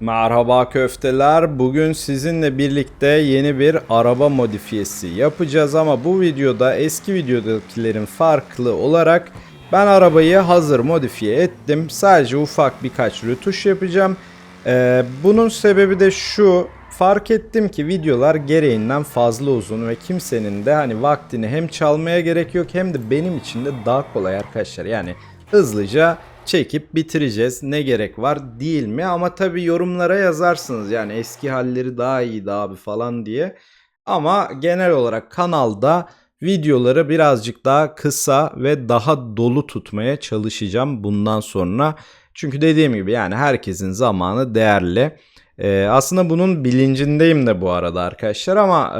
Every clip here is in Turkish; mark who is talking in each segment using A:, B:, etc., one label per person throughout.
A: Merhaba köfteler. Bugün sizinle birlikte yeni bir araba modifiyesi yapacağız ama bu videoda eski videodakilerin farklı olarak ben arabayı hazır modifiye ettim. Sadece ufak birkaç rötuş yapacağım. Ee, bunun sebebi de şu. Fark ettim ki videolar gereğinden fazla uzun ve kimsenin de hani vaktini hem çalmaya gerek yok hem de benim için de daha kolay arkadaşlar. Yani hızlıca çekip bitireceğiz. Ne gerek var değil mi? Ama tabii yorumlara yazarsınız yani eski halleri daha iyiydi abi falan diye. Ama genel olarak kanalda videoları birazcık daha kısa ve daha dolu tutmaya çalışacağım bundan sonra. Çünkü dediğim gibi yani herkesin zamanı değerli. Ee, aslında bunun bilincindeyim de bu arada arkadaşlar ama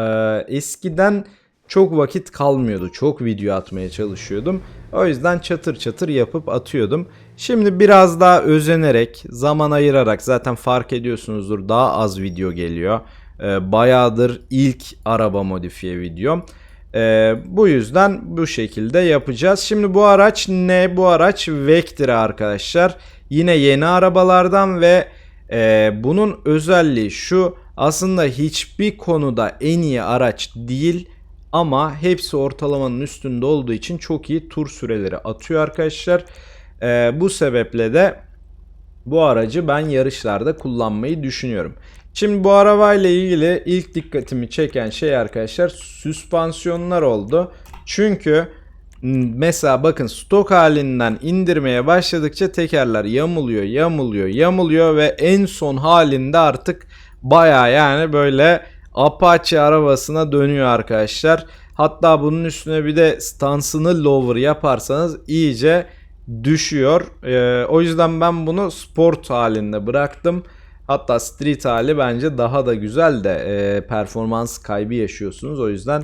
A: e, eskiden çok vakit kalmıyordu. Çok video atmaya çalışıyordum. O yüzden çatır çatır yapıp atıyordum. Şimdi biraz daha özenerek, zaman ayırarak zaten fark ediyorsunuzdur daha az video geliyor. Ee, bayağıdır ilk araba modifiye videom. Ee, bu yüzden bu şekilde yapacağız. Şimdi bu araç ne? Bu araç Vectra arkadaşlar. Yine yeni arabalardan ve e, bunun özelliği şu. Aslında hiçbir konuda en iyi araç değil ama hepsi ortalamanın üstünde olduğu için çok iyi tur süreleri atıyor arkadaşlar. Ee, bu sebeple de bu aracı ben yarışlarda kullanmayı düşünüyorum. Şimdi bu arabayla ilgili ilk dikkatimi çeken şey arkadaşlar süspansiyonlar oldu. Çünkü mesela bakın stok halinden indirmeye başladıkça tekerler yamuluyor, yamuluyor, yamuluyor ve en son halinde artık baya yani böyle Apache arabasına dönüyor arkadaşlar. Hatta bunun üstüne bir de stansını lower yaparsanız iyice düşüyor. Ee, o yüzden ben bunu sport halinde bıraktım. Hatta street hali bence daha da güzel de e, performans kaybı yaşıyorsunuz. O yüzden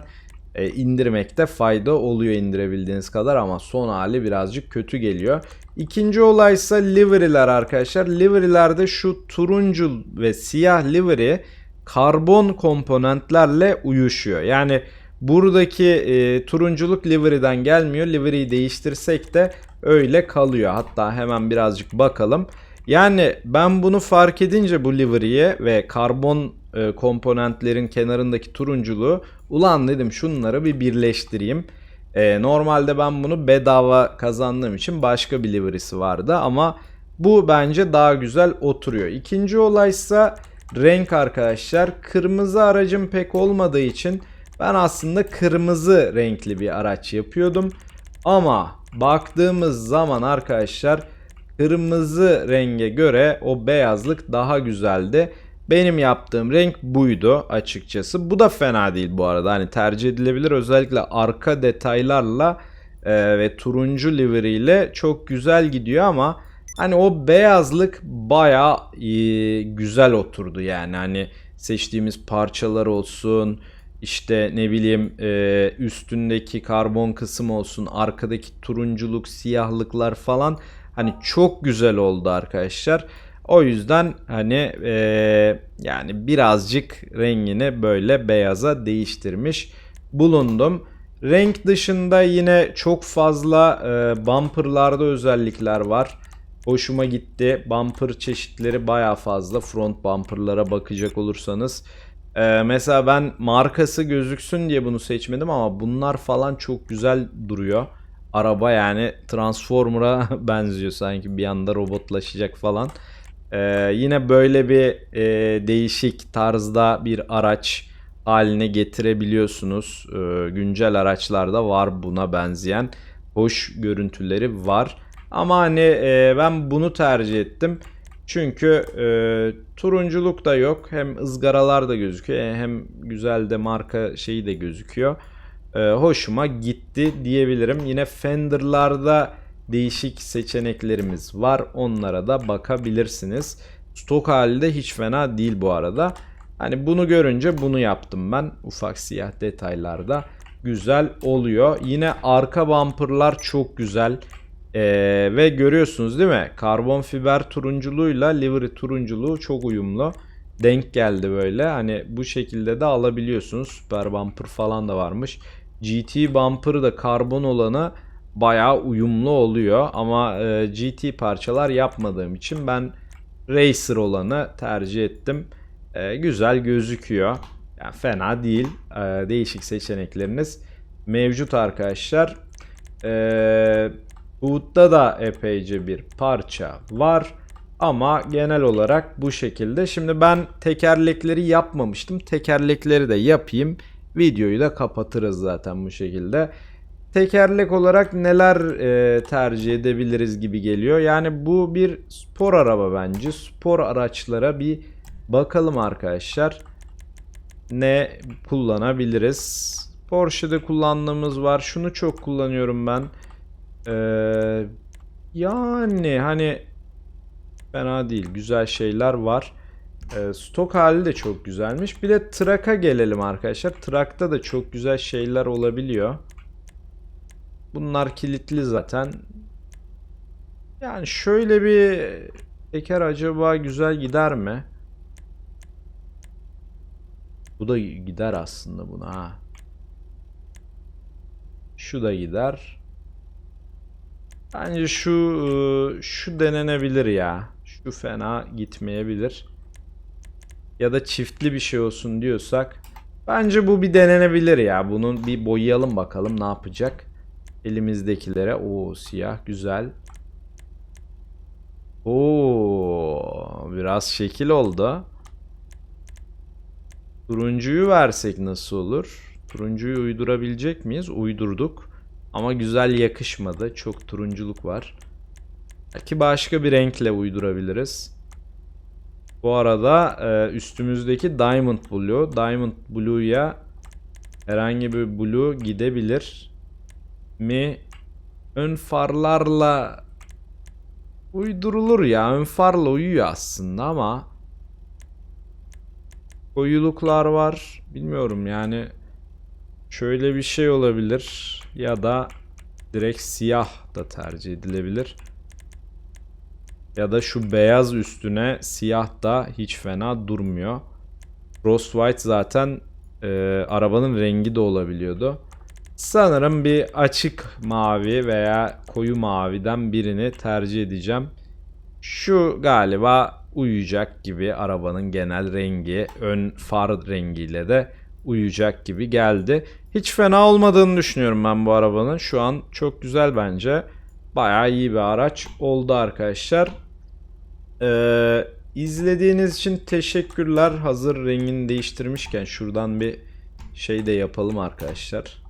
A: e, indirmekte fayda oluyor indirebildiğiniz kadar ama son hali birazcık kötü geliyor. İkinci olay ise livery'ler arkadaşlar. Livery'lerde şu turuncu ve siyah livery karbon komponentlerle uyuşuyor. Yani buradaki e, turunculuk livery'den gelmiyor. Livery'yi değiştirsek de öyle kalıyor. Hatta hemen birazcık bakalım. Yani ben bunu fark edince bu livery'ye ve karbon e, komponentlerin kenarındaki turunculuğu ulan dedim şunları bir birleştireyim. E, normalde ben bunu bedava kazandığım için başka bir livery'si vardı ama bu bence daha güzel oturuyor. İkinci olaysa renk arkadaşlar. Kırmızı aracım pek olmadığı için ben aslında kırmızı renkli bir araç yapıyordum. Ama baktığımız zaman arkadaşlar kırmızı renge göre o beyazlık daha güzeldi. Benim yaptığım renk buydu açıkçası. Bu da fena değil bu arada. Hani tercih edilebilir. Özellikle arka detaylarla e, ve turuncu livery ile çok güzel gidiyor ama hani o beyazlık baya güzel oturdu yani. Hani seçtiğimiz parçalar olsun, işte ne bileyim e, üstündeki karbon kısım olsun, arkadaki turunculuk, siyahlıklar falan hani çok güzel oldu arkadaşlar. O yüzden hani e, yani birazcık rengini böyle beyaza değiştirmiş bulundum. Renk dışında yine çok fazla e, bumperlarda özellikler var. Hoşuma gitti. Bumper çeşitleri baya fazla. Front bumperlara bakacak olursanız. Ee, mesela ben markası gözüksün diye bunu seçmedim ama bunlar falan çok güzel duruyor. Araba yani Transformer'a benziyor sanki bir anda robotlaşacak falan. Ee, yine böyle bir e, değişik tarzda bir araç haline getirebiliyorsunuz. Ee, güncel araçlarda var buna benzeyen hoş görüntüleri var. Ama hani e, ben bunu tercih ettim. Çünkü e, turunculuk da yok. Hem ızgaralar da gözüküyor. e, Hem güzel de marka şeyi de gözüküyor. E, hoşuma gitti diyebilirim. Yine Fender'larda değişik seçeneklerimiz var. Onlara da bakabilirsiniz. Stok halinde hiç fena değil bu arada. Hani bunu görünce bunu yaptım ben. Ufak siyah detaylarda güzel oluyor. Yine arka bumperlar çok güzel. Ee, ve görüyorsunuz değil mi? Karbon fiber turunculuğuyla livery turunculuğu çok uyumlu. Denk geldi böyle. Hani bu şekilde de alabiliyorsunuz. Super bumper falan da varmış. GT bumper da karbon olanı bayağı uyumlu oluyor. Ama e, GT parçalar yapmadığım için ben Racer olanı tercih ettim. Ee, güzel gözüküyor. Yani fena değil. Ee, değişik seçenekleriniz mevcut arkadaşlar. Ee, Hood'da da epeyce bir parça var. Ama genel olarak bu şekilde. Şimdi ben tekerlekleri yapmamıştım. Tekerlekleri de yapayım. Videoyu da kapatırız zaten bu şekilde. Tekerlek olarak neler e, tercih edebiliriz gibi geliyor. Yani bu bir spor araba bence. Spor araçlara bir bakalım arkadaşlar. Ne kullanabiliriz? Porsche'de kullandığımız var. Şunu çok kullanıyorum ben. Ee, yani hani fena değil. Güzel şeyler var. Ee, stok hali de çok güzelmiş. Bir de Trak'a gelelim arkadaşlar. Trak'ta da çok güzel şeyler olabiliyor. Bunlar kilitli zaten. Yani şöyle bir teker acaba güzel gider mi? Bu da gider aslında buna ha. Şu da gider. Bence şu ıı, şu denenebilir ya. Şu fena gitmeyebilir. Ya da çiftli bir şey olsun diyorsak. Bence bu bir denenebilir ya. Bunun bir boyayalım bakalım ne yapacak. Elimizdekilere. o siyah güzel. Oo biraz şekil oldu. Turuncuyu versek nasıl olur? Turuncuyu uydurabilecek miyiz? Uydurduk. Ama güzel yakışmadı. Çok turunculuk var. Belki başka bir renkle uydurabiliriz. Bu arada e, üstümüzdeki Diamond Blue. Diamond Blue'ya herhangi bir blue gidebilir mi? Ön farlarla uydurulur ya. Ön farla uyuyor aslında ama koyuluklar var. Bilmiyorum yani şöyle bir şey olabilir ya da direkt siyah da tercih edilebilir. Ya da şu beyaz üstüne siyah da hiç fena durmuyor. Rose White zaten e, arabanın rengi de olabiliyordu. Sanırım bir açık mavi veya koyu maviden birini tercih edeceğim. Şu galiba uyuyacak gibi arabanın genel rengi, ön far rengiyle de uyuyacak gibi geldi. Hiç fena olmadığını düşünüyorum ben bu arabanın. Şu an çok güzel bence. Bayağı iyi bir araç oldu arkadaşlar. Ee, izlediğiniz için teşekkürler. Hazır rengini değiştirmişken şuradan bir şey de yapalım arkadaşlar.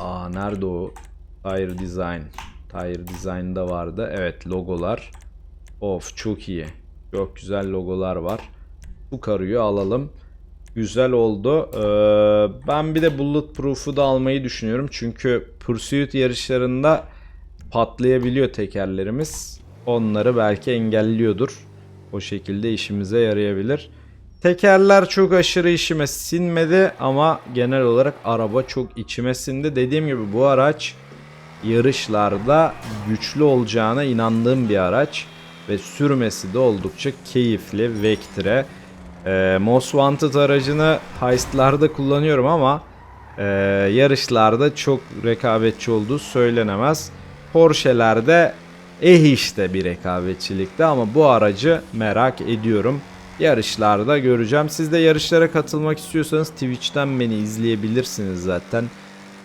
A: Aa nerede o? Tire Design. Tire Design'da vardı. Evet logolar. Of çok iyi. Çok güzel logolar var. Bu karıyı alalım. Güzel oldu. Ee, ben bir de Bulletproof'u da almayı düşünüyorum. Çünkü Pursuit yarışlarında patlayabiliyor tekerlerimiz. Onları belki engelliyordur. O şekilde işimize yarayabilir. Tekerler çok aşırı işime sinmedi ama genel olarak araba çok içime sindi. Dediğim gibi bu araç yarışlarda güçlü olacağına inandığım bir araç ve sürmesi de oldukça keyifli Vectre. Ee, Most Wanted aracını heistlarda kullanıyorum ama e, yarışlarda çok rekabetçi olduğu söylenemez. Porsche'lerde eh işte bir rekabetçilikte ama bu aracı merak ediyorum. Yarışlarda göreceğim. Siz de yarışlara katılmak istiyorsanız Twitch'ten beni izleyebilirsiniz zaten.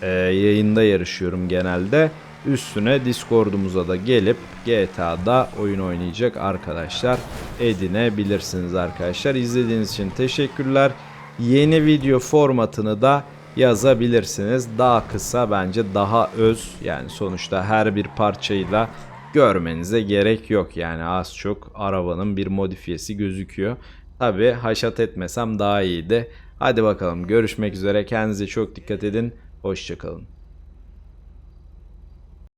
A: Ee, yayında yarışıyorum genelde. Üstüne Discord'umuza da gelip GTA'da oyun oynayacak arkadaşlar edinebilirsiniz arkadaşlar. İzlediğiniz için teşekkürler. Yeni video formatını da yazabilirsiniz. Daha kısa bence daha öz yani sonuçta her bir parçayı da görmenize gerek yok. Yani az çok arabanın bir modifiyesi gözüküyor. Tabi haşat etmesem daha iyiydi. Hadi bakalım görüşmek üzere kendinize çok dikkat edin. Hoşçakalın.